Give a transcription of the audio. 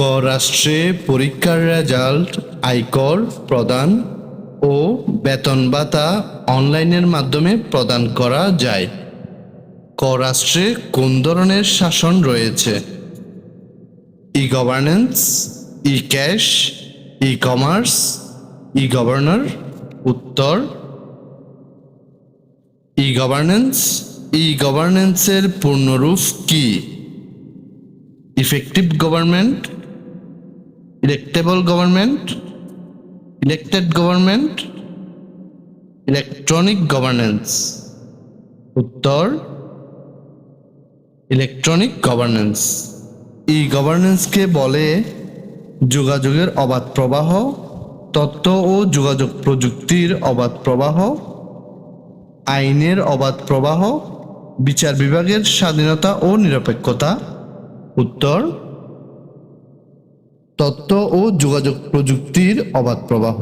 ক রাষ্ট্রে পরীক্ষার রেজাল্ট আয়কর প্রদান ও বেতন ভাতা অনলাইনের মাধ্যমে প্রদান করা যায়। ক রাষ্ট্রে কোন ধরনের শাসন রয়েছে? E governance E cash E commerce E governor উত্তর। ই গভর্নেন্স ই গভর্নেন্সের পূর্ণরূপ কি? Effective government electable government elected government electronic governance উত্তর ইলেকট্রনিক গভর্নেন্স ই গভর্নেন্সকে বলে যোগাযোগের অবাধ প্রবাহ তথ্য ও যোগাযোগ প্রযুক্তির অবাধ প্রবাহ, আইনের অবাধ প্রবাহ, বিচার বিভাগের স্বাধীনতা ও নিরপেক্ষতা। উত্তর তথ্য ও যোগাযোগ প্রযুক্তির অবাধ প্রবাহ।